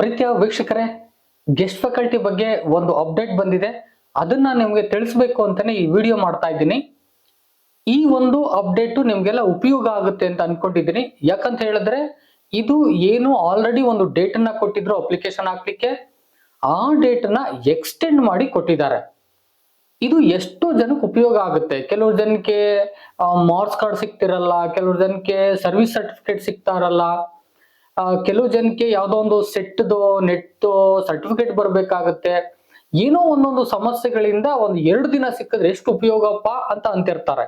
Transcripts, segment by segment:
ಪ್ರೀತಿಯ, ವೀಕ್ಷಕರೇ guest faculty ಬಗ್ಗೆ ಒಂದು ಅಪ್ಡೇಟ್ ಬಂದಿದೆ. ಅದನ್ನ ನಿಮಗೆ ತಿಳಿಸ್ಬೇಕು ಅಂತಾನೆ ಈ ವಿಡಿಯೋ ಮಾಡ್ತಾ ಇದ್ದೀನಿ. ಈ ಒಂದು ಅಪ್ಡೇಟ್ ನಿಮಗೆಲ್ಲ ಉಪಯೋಗ ಆಗುತ್ತೆ ಅಂತ ಅನ್ಕೊಂಡಿದ್ದೀನಿ. ಯಾಕಂತ ಹೇಳಿದ್ರೆ, ಇದು ಏನು ಆಲ್ರೆಡಿ ಒಂದು ಡೇಟ್ ಅನ್ನ ಕೊಟ್ಟಿದ್ರು ಅಪ್ಲಿಕೇಶನ್ ಹಾಕ್ಲಿಕ್ಕೆ, ಆ ಡೇಟ್ನ ಎಕ್ಸ್ಟೆಂಡ್ ಮಾಡಿ ಕೊಟ್ಟಿದ್ದಾರೆ. ಇದು ಎಷ್ಟೋ ಜನಕ್ಕೆ ಉಪಯೋಗ ಆಗುತ್ತೆ. ಕೆಲವ್ರು ಜನಕ್ಕೆ ಮಾರ್ಕ್ಸ್ ಕಾರ್ಡ್ ಸಿಗ್ತಿರಲ್ಲ, ಕೆಲವ್ರು ಜನಕ್ಕೆ ಸರ್ವಿಸ್ ಸರ್ಟಿಫಿಕೇಟ್ ಸಿಗ್ತಾ ಇರಲ್ಲ. ಕೆಲವು ಜನಕ್ಕೆ ಯಾವುದೋ ಒಂದು ಸೆಟ್ದು ನೆಟ್ ಸರ್ಟಿಫಿಕೇಟ್ ಬರ್ಬೇಕಾಗತ್ತೆ. ಏನೋ ಒಂದೊಂದು ಸಮಸ್ಯೆಗಳಿಂದ ಒಂದು ಎರಡು ದಿನ ಸಿಕ್ಕಿದ್ರೆ ಎಷ್ಟು ಉಪಯೋಗಪ್ಪ ಅಂತ ಅಂತಿರ್ತಾರೆ.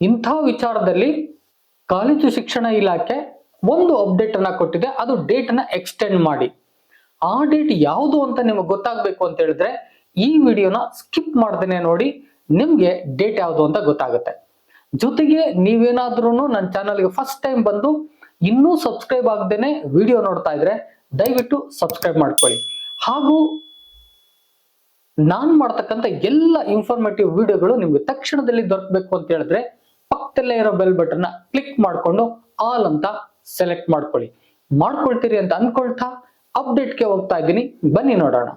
ಇಂಥ ವಿಚಾರದಲ್ಲಿ ಕಾಲೇಜು ಶಿಕ್ಷಣ ಇಲಾಖೆ ಒಂದು ಅಪ್ಡೇಟ್ ಅನ್ನ ಕೊಟ್ಟಿದೆ. ಅದು ಡೇಟ್ ಅನ್ನ ಎಕ್ಸ್ಟೆಂಡ್ ಮಾಡಿ. ಆ ಡೇಟ್ ಯಾವುದು ಅಂತ ನಿಮಗೆ ಗೊತ್ತಾಗಬೇಕು ಅಂತ ಹೇಳಿದ್ರೆ ಈ ವಿಡಿಯೋನ ಸ್ಕಿಪ್ ಮಾಡ್ದೇನೆ ನೋಡಿ, ನಿಮ್ಗೆ ಡೇಟ್ ಯಾವುದು ಅಂತ ಗೊತ್ತಾಗುತ್ತೆ. ಜೊತೆಗೆ ನೀವೇನಾದ್ರೂ ನನ್ನ ಚಾನಲ್ಗೆ ಫಸ್ಟ್ ಟೈಮ್ ಬಂದು ಇನ್ನೂ ಸಬ್ಸ್ಕ್ರೈಬ್ ಆಗದೇನೆ ವಿಡಿಯೋ ನೋಡ್ತಾ ಇದ್ರೆ ದಯವಿಟ್ಟು ಸಬ್ಸ್ಕ್ರೈಬ್ ಮಾಡ್ಕೊಳ್ಳಿ. ಹಾಗೂ ನಾನು ಮಾಡ್ತಕ್ಕಂಥ ಎಲ್ಲ ಇನ್ಫಾರ್ಮೇಟಿವ್ ವಿಡಿಯೋಗಳು ನಿಮ್ಗೆ ತಕ್ಷಣದಲ್ಲಿ ದೊರಕಬೇಕು ಅಂತ ಹೇಳಿದ್ರೆ ಪಕ್ಕದಲ್ಲೇ ಇರೋ ಬೆಲ್ ಬಟನ್ ಕ್ಲಿಕ್ ಮಾಡಿಕೊಂಡು ಆಲ್ ಅಂತ ಸೆಲೆಕ್ಟ್ ಮಾಡ್ಕೊಳ್ಳಿ. ಮಾಡ್ಕೊಳ್ತೀರಿ ಅಂತ ಅನ್ಕೊಳ್ತಾ ಅಪ್ಡೇಟ್ಗೆ ಹೋಗ್ತಾ ಇದ್ದೀನಿ. ಬನ್ನಿ ನೋಡೋಣ.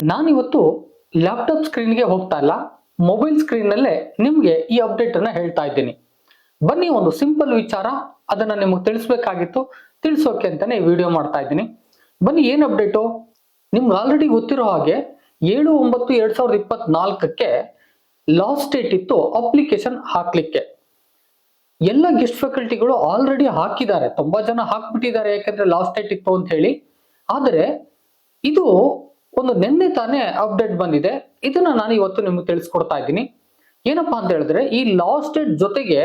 ನಾನಿವತ್ತು ಲ್ಯಾಪ್ಟಾಪ್ ಸ್ಕ್ರೀನ್ಗೆ ಹೋಗ್ತಾ ಇಲ್ಲ. ಮೊಬೈಲ್ ಸ್ಕ್ರೀನ್ನಲ್ಲೇ ನಿಮಗೆ ಈ ಅಪ್ಡೇಟ್ ಅನ್ನ ಹೇಳ್ತಾ ಇದ್ದೀನಿ. ಬನ್ನಿ ಒಂದು ಸಿಂಪಲ್ ವಿಚಾರ ಅದನ್ನ ನಿಮಗೆ ತಿಳಿಸ್ಬೇಕಾಗಿತ್ತು. ತಿಳಿಸೋಕೆ ಅಂತಾನೆ ವಿಡಿಯೋ ಮಾಡ್ತಾ ಇದ್ದೀನಿ. ಬನ್ನಿ, ಏನ್ ಅಪ್ಡೇಟು ನಿಮ್ಗೆ ಆಲ್ರೆಡಿ ಗೊತ್ತಿರೋ ಹಾಗೆ ಏಳು ಒಂಬತ್ತು ಎರಡ್ ಸಾವಿರದ ಇಪ್ಪತ್ನಾಲ್ಕಕ್ಕೆ ಲಾಸ್ಟ್ ಡೇಟ್ ಇತ್ತು ಅಪ್ಲಿಕೇಶನ್ ಹಾಕ್ಲಿಕ್ಕೆ. ಎಲ್ಲ ಗೆಸ್ಟ್ ಫ್ಯಾಕಲ್ಟಿಗಳು ಆಲ್ರೆಡಿ ಹಾಕಿದ್ದಾರೆ. ತುಂಬಾ ಜನ ಹಾಕ್ಬಿಟ್ಟಿದ್ದಾರೆ ಯಾಕಂದ್ರೆ ಲಾಸ್ಟ್ ಡೇಟ್ ಇತ್ತು ಅಂತ ಹೇಳಿ. ಆದರೆ ಇದು ಒಂದು ನಿನ್ನೆ ತಾನೇ ಅಪ್ಡೇಟ್ ಬಂದಿದೆ. ಇದನ್ನ ನಾನು ಇವತ್ತು ನಿಮ್ಗೆ ತಿಳಿಸ್ಕೊಡ್ತಾ ಇದ್ದೀನಿ. ಏನಪ್ಪಾ ಅಂತ ಹೇಳಿದ್ರೆ ಈ ಲಾಸ್ಟ್ ಡೇಟ್ ಜೊತೆಗೆ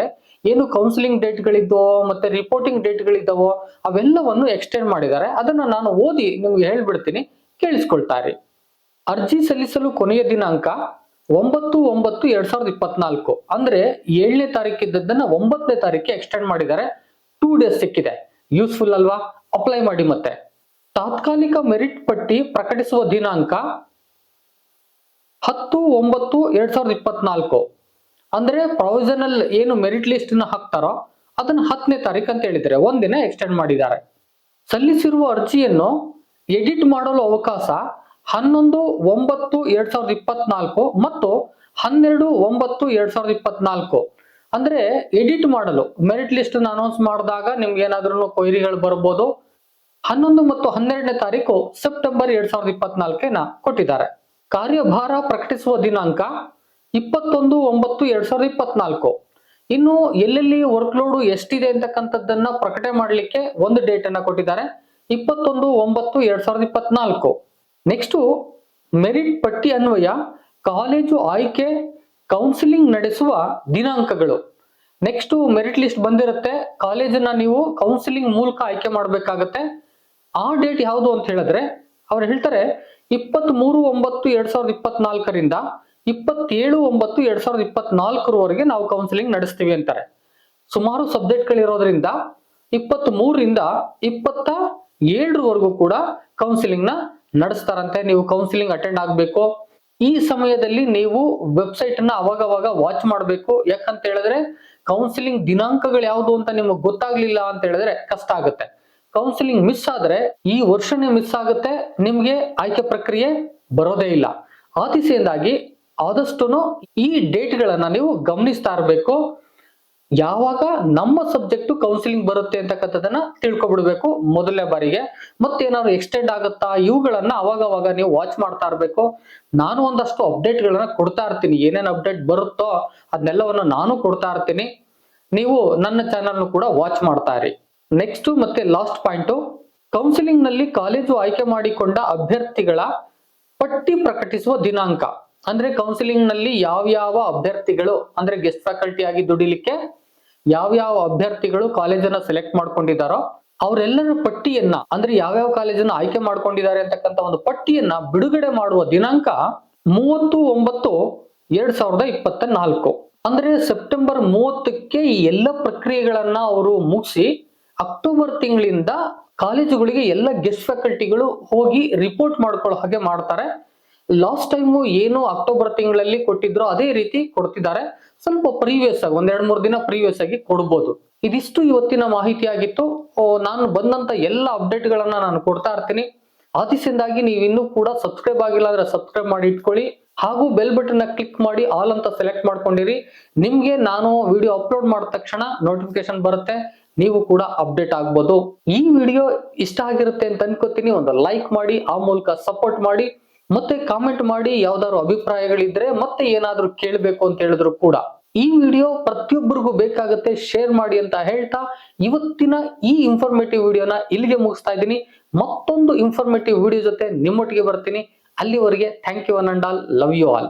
ಏನು ಕೌನ್ಸಿಲಿಂಗ್ ಡೇಟ್ಗಳಿದ್ದೋ ಮತ್ತೆ ರಿಪೋರ್ಟಿಂಗ್ ಡೇಟ್ಗಳಿದ್ದಾವೋ ಅವೆಲ್ಲವನ್ನು ಎಕ್ಸ್ಟೆಂಡ್ ಮಾಡಿದ್ದಾರೆ. ಅದನ್ನ ನಾನು ಓದಿ ನಿಮ್ಗೆ ಹೇಳ್ಬಿಡ್ತೀನಿ. ಕೇಳಿಸ್ಕೊಳ್ತಾರೆ. ಅರ್ಜಿ ಸಲ್ಲಿಸಲು ಕೊನೆಯ ದಿನಾಂಕ ಒಂಬತ್ತು ಒಂಬತ್ತು ಎರಡ್ ಸಾವಿರದ ಇಪ್ಪತ್ನಾಲ್ಕು. ಅಂದ್ರೆ ಏಳನೇ ತಾರೀಕಿದ್ದದ್ದನ್ನ ಒಂಬತ್ತನೇ ತಾರೀಕಿಗೆ ಎಕ್ಸ್ಟೆಂಡ್ ಮಾಡಿದ್ದಾರೆ. ಟೂ ಡೇಸ್ ಸಿಕ್ಕಿದೆ. ಯೂಸ್ಫುಲ್ ಅಲ್ವಾ? ಅಪ್ಲೈ ಮಾಡಿ ಮತ್ತೆ. ತಾತ್ಕಾಲಿಕ ಮೆರಿಟ್ ಪಟ್ಟಿ ಪ್ರಕಟಿಸುವ ದಿನಾಂಕ ಹತ್ತು ಒಂಬತ್ತು ಎರಡ್ ಸಾವಿರದ ಇಪ್ಪತ್ನಾಲ್ಕು. ಅಂದ್ರೆ ಪ್ರೊವಿಷನಲ್ ಏನು ಮೆರಿಟ್ ಲಿಸ್ಟ್ನ ಹಾಕ್ತಾರೋ ಅದನ್ನ ಹತ್ತನೇ ತಾರೀಕು ಅಂತ ಹೇಳಿದ್ದಾರೆ. ಒಂದಿನ ಎಕ್ಸ್ಟೆಂಡ್ ಮಾಡಿದ್ದಾರೆ. ಸಲ್ಲಿಸಿರುವ ಅರ್ಜಿಯನ್ನು ಎಡಿಟ್ ಮಾಡಲು ಅವಕಾಶ ಹನ್ನೊಂದು, ಒಂಬತ್ತು, ಎರಡ್ ಸಾವಿರದ ಇಪ್ಪತ್ನಾಲ್ಕು ಮತ್ತು ಹನ್ನೆರಡು, ಒಂಬತ್ತು, ಎರಡ್ ಸಾವಿರದ ಇಪ್ಪತ್ನಾಲ್ಕು. ಅಂದ್ರೆ ಎಡಿಟ್ ಮಾಡಲು ಮೆರಿಟ್ ಲಿಸ್ಟ್ ಅನೌನ್ಸ್ ಮಾಡಿದಾಗ ನಿಮ್ಗೆ ಏನಾದ್ರೂ ಕೊಯ್ರಿಗಳು ಬರ್ಬೋದು. ಹನ್ನೊಂದು ಮತ್ತು ಹನ್ನೆರಡನೇ ತಾರೀಕು ಸೆಪ್ಟೆಂಬರ್ ಎರಡ್ ಸಾವಿರದ ಇಪ್ಪತ್ನಾಲ್ಕೇನ ಕೊಟ್ಟಿದ್ದಾರೆ. ಕಾರ್ಯಭಾರ ಪ್ರಕಟಿಸುವ ದಿನಾಂಕ ಇಪ್ಪತ್ತೊಂದು, ಒಂಬತ್ತು, ಎರಡ್ ಸಾವಿರದ ಇಪ್ಪತ್ನಾಲ್ಕು. ಇನ್ನು ಎಲ್ಲೆಲ್ಲಿ ವರ್ಕ್ ಲೋಡ್ ಎಷ್ಟಿದೆ ಅಂತಕ್ಕಂಥದ್ದನ್ನ ಪ್ರಕಟಣೆ ಮಾಡಲಿಕ್ಕೆ ಒಂದು ಡೇಟ್ ಅನ್ನ ಕೊಟ್ಟಿದ್ದಾರೆ. ಇಪ್ಪತ್ತೊಂದು, ಒಂಬತ್ತು, ಎರಡ್ ಸಾವಿರದ ಇಪ್ಪತ್ನಾಲ್ಕು. ನೆಕ್ಸ್ಟ್ ಮೆರಿಟ್ ಪಟ್ಟಿ ಅನ್ವಯ ಕಾಲೇಜು ಆಯ್ಕೆ ಕೌನ್ಸಿಲಿಂಗ್ ನಡೆಸುವ ದಿನಾಂಕಗಳು. ನೆಕ್ಸ್ಟ್ ಮೆರಿಟ್ ಲಿಸ್ಟ್ ಬಂದಿರುತ್ತೆ. ಕಾಲೇಜನ್ನ ನೀವು ಕೌನ್ಸಿಲಿಂಗ್ ಮೂಲಕ ಆಯ್ಕೆ ಮಾಡಬೇಕಾಗತ್ತೆ. ಆ ಡೇಟ್ ಯಾವುದು ಅಂತ ಹೇಳಿದ್ರೆ, ಅವ್ರು ಹೇಳ್ತಾರೆ ಇಪ್ಪತ್ತ್ ಮೂರು ಒಂಬತ್ತು, ಎರಡ್ ಸಾವಿರದ ಇಪ್ಪತ್ನಾಲ್ಕರಿಂದ ಇಪ್ಪತ್ತೇಳು ಒಂಬತ್ತು ಎರಡ್ ಸಾವಿರದ ಇಪ್ಪತ್ನಾಲ್ಕರವರೆಗೆ ನಾವು ಕೌನ್ಸಿಲಿಂಗ್ ನಡೆಸ್ತೀವಿ ಅಂತಾರೆ. ಸುಮಾರು ಸಬ್ಜೆಕ್ಟ್ಗಳಿರೋದ್ರಿಂದ ಇಪ್ಪತ್ತ್ ಮೂರರಿಂದ ಇಪ್ಪತ್ತ ಏಳರವರೆಗೂ ಕೂಡ ಕೌನ್ಸಿಲಿಂಗ್ನ ನಡೆಸ್ತಾರಂತೆ. ನೀವು ಕೌನ್ಸಿಲಿಂಗ್ ಅಟೆಂಡ್ ಆಗಬೇಕು. ಈ ಸಮಯದಲ್ಲಿ ನೀವು ವೆಬ್ಸೈಟ್ ಅನ್ನ ಅವಾಗವಾಗ ಅವಾಗ ವಾಚ್ ಮಾಡಬೇಕು. ಯಾಕಂತ ಹೇಳಿದ್ರೆ ಕೌನ್ಸಿಲಿಂಗ್ ದಿನಾಂಕಗಳು ಯಾವುದು ಅಂತ ನಿಮಗೆ ಗೊತ್ತಾಗ್ಲಿಲ್ಲ ಅಂತ ಹೇಳಿದ್ರೆ ಕಷ್ಟ ಆಗುತ್ತೆ. ಕೌನ್ಸಿಲಿಂಗ್ ಮಿಸ್ ಆದ್ರೆ ಈ ವರ್ಷನೇ ಮಿಸ್ ಆಗುತ್ತೆ. ನಿಮಗೆ ಆಯ್ಕೆ ಪ್ರಕ್ರಿಯೆ ಬರೋದೇ ಇಲ್ಲ. ಆತಿಸೆಯಿಂದಾಗಿ ಆದಷ್ಟು ಈ ಡೇಟ್ಗಳನ್ನು ನೀವು ಗಮನಿಸ್ತಾ ಇರಬೇಕು. ಯಾವಾಗ ನಮ್ಮ ಸಬ್ಜೆಕ್ಟ್ ಕೌನ್ಸಿಲಿಂಗ್ ಬರುತ್ತೆ ಅಂತಕ್ಕಂಥದ್ದನ್ನ ತಿಳ್ಕೊಬಿಡ್ಬೇಕು ಮೊದಲನೇ ಬಾರಿಗೆ. ಮತ್ತೇನಾದ್ರು ಎಕ್ಸ್ಟೆಂಡ್ ಆಗುತ್ತಾ ಇವುಗಳನ್ನ ಅವಾಗ ಅವಾಗ ನೀವು ವಾಚ್ ಮಾಡ್ತಾ ಇರಬೇಕು. ನಾನು ಒಂದಷ್ಟು ಅಪ್ಡೇಟ್ಗಳನ್ನ ಕೊಡ್ತಾ ಇರ್ತೀನಿ. ಏನೇನು ಅಪ್ಡೇಟ್ ಬರುತ್ತೋ ಅದನ್ನೆಲ್ಲವನ್ನು ನಾನು ಕೊಡ್ತಾ ಇರ್ತೀನಿ. ನೀವು ನನ್ನ ಚಾನಲ್ ಕೂಡ ವಾಚ್ ಮಾಡ್ತಾ ಇರಿ. ನೆಕ್ಸ್ಟ್ ಮತ್ತೆ ಲಾಸ್ಟ್ ಪಾಯಿಂಟ್ ಕೌನ್ಸಿಲಿಂಗ್ನಲ್ಲಿ ಕಾಲೇಜು ಆಯ್ಕೆ ಮಾಡಿಕೊಂಡ ಅಭ್ಯರ್ಥಿಗಳ ಪಟ್ಟಿ ಪ್ರಕಟಿಸುವ ದಿನಾಂಕ. ಅಂದ್ರೆ ಕೌನ್ಸಿಲಿಂಗ್ನಲ್ಲಿ ಯಾವ್ಯಾವ ಅಭ್ಯರ್ಥಿಗಳು, ಅಂದ್ರೆ ಗೆಸ್ಟ್ ಫ್ಯಾಕಲ್ಟಿ ಆಗಿ ದುಡಿಲಿಕ್ಕೆ ಯಾವ್ಯಾವ ಅಭ್ಯರ್ಥಿಗಳು ಕಾಲೇಜನ್ನ ಸೆಲೆಕ್ಟ್ ಮಾಡ್ಕೊಂಡಿದ್ದಾರೋ, ಅವರೆಲ್ಲರ ಪಟ್ಟಿಯನ್ನ, ಅಂದ್ರೆ ಯಾವ್ಯಾವ ಕಾಲೇಜನ್ನ ಆಯ್ಕೆ ಮಾಡ್ಕೊಂಡಿದ್ದಾರೆ ಅಂತಕ್ಕಂಥ ಒಂದು ಪಟ್ಟಿಯನ್ನ ಬಿಡುಗಡೆ ಮಾಡುವ ದಿನಾಂಕ ಮೂವತ್ತು, ಒಂಬತ್ತು, ಎರಡ್ ಸಾವಿರದ ಇಪ್ಪತ್ತ ನಾಲ್ಕು ಅಂದ್ರೆ ಸೆಪ್ಟೆಂಬರ್ ಮೂವತ್ತಕ್ಕೆ ಈ ಎಲ್ಲ ಪ್ರಕ್ರಿಯೆಗಳನ್ನ ಅವರು ಮುಗಿಸಿ ಅಕ್ಟೋಬರ್ ತಿಂಗಳಿಂದ ಕಾಲೇಜುಗಳಿಗೆ ಎಲ್ಲ ಗೆಸ್ಟ್ ಫ್ಯಾಕಲ್ಟಿಗಳು ಹೋಗಿ ರಿಪೋರ್ಟ್ ಮಾಡ್ಕೊಳ್ಳೋ ಹಾಗೆ ಮಾಡ್ತಾರೆ. ಲಾಸ್ಟ್ ಟೈಮು ಏನು ಅಕ್ಟೋಬರ್ ತಿಂಗಳಲ್ಲಿ ಕೊಟ್ಟಿದ್ರು ಅದೇ ರೀತಿ ಕೊಡ್ತಿದ್ದಾರೆ. ಸ್ವಲ್ಪ ಪ್ರೀವಿಯಸ್ ಆಗಿ, ಒಂದ್ ಎರಡ್ ಮೂರು ದಿನ ಪ್ರೀವಿಯಸ್ ಆಗಿ ಕೊಡ್ಬೋದು. ಇದಿಷ್ಟು ಇವತ್ತಿನ ಮಾಹಿತಿ ಆಗಿತ್ತು. ನಾನು ಬಂದಂತ ಎಲ್ಲ ಅಪ್ಡೇಟ್ಗಳನ್ನ ನಾನು ಕೊಡ್ತಾ ಇರ್ತೀನಿ. ಆದಿಸಿಂದಾಗಿ ನೀವು ಇನ್ನೂ ಕೂಡ ಸಬ್ಸ್ಕ್ರೈಬ್ ಆಗಿಲ್ಲ ಅಂದ್ರೆ ಸಬ್ಸ್ಕ್ರೈಬ್ ಮಾಡಿ ಇಟ್ಕೊಳ್ಳಿ. ಹಾಗೂ ಬೆಲ್ ಬಟನ್ ಕ್ಲಿಕ್ ಮಾಡಿ ಆಲ್ ಅಂತ ಸೆಲೆಕ್ಟ್ ಮಾಡ್ಕೊಂಡಿರಿ. ನಿಮ್ಗೆ ನಾನು ವಿಡಿಯೋ ಅಪ್ಲೋಡ್ ಮಾಡಿದ ತಕ್ಷಣ ನೋಟಿಫಿಕೇಶನ್ ಬರುತ್ತೆ. ನೀವು ಕೂಡ ಅಪ್ಡೇಟ್ ಆಗ್ಬೋದು. ಈ ವಿಡಿಯೋ ಇಷ್ಟ ಆಗಿರುತ್ತೆ ಅಂತ ಅನ್ಕೋತೀನಿ. ಒಂದು ಲೈಕ್ ಮಾಡಿ, ಆ ಮೂಲಕ ಸಪೋರ್ಟ್ ಮಾಡಿ. ಮತ್ತೆ ಕಾಮೆಂಟ್ ಮಾಡಿ ಯಾವ್ದಾದ್ರು ಅಭಿಪ್ರಾಯಗಳಿದ್ರೆ ಮತ್ತೆ ಏನಾದ್ರೂ ಕೇಳಬೇಕು ಅಂತ ಹೇಳಿದ್ರು ಕೂಡ. ಈ ವಿಡಿಯೋ ಪ್ರತಿಯೊಬ್ಬರಿಗೂ ಬೇಕಾಗುತ್ತೆ ಶೇರ್ ಮಾಡಿ ಅಂತ ಹೇಳ್ತಾ ಇವತ್ತಿನ ಈ ಇನ್ಫಾರ್ಮೇಟಿವ್ ವಿಡಿಯೋನ ಇಲ್ಲಿಗೆ ಮುಗಿಸ್ತಾ ಇದ್ದೀನಿ. ಮತ್ತೊಂದು ಇನ್ಫಾರ್ಮೇಟಿವ್ ವಿಡಿಯೋ ಜೊತೆ ನಿಮ್ಮೊಟ್ಟಿಗೆ ಬರ್ತೀನಿ. ಅಲ್ಲಿವರೆಗೆ thank you an and all love you all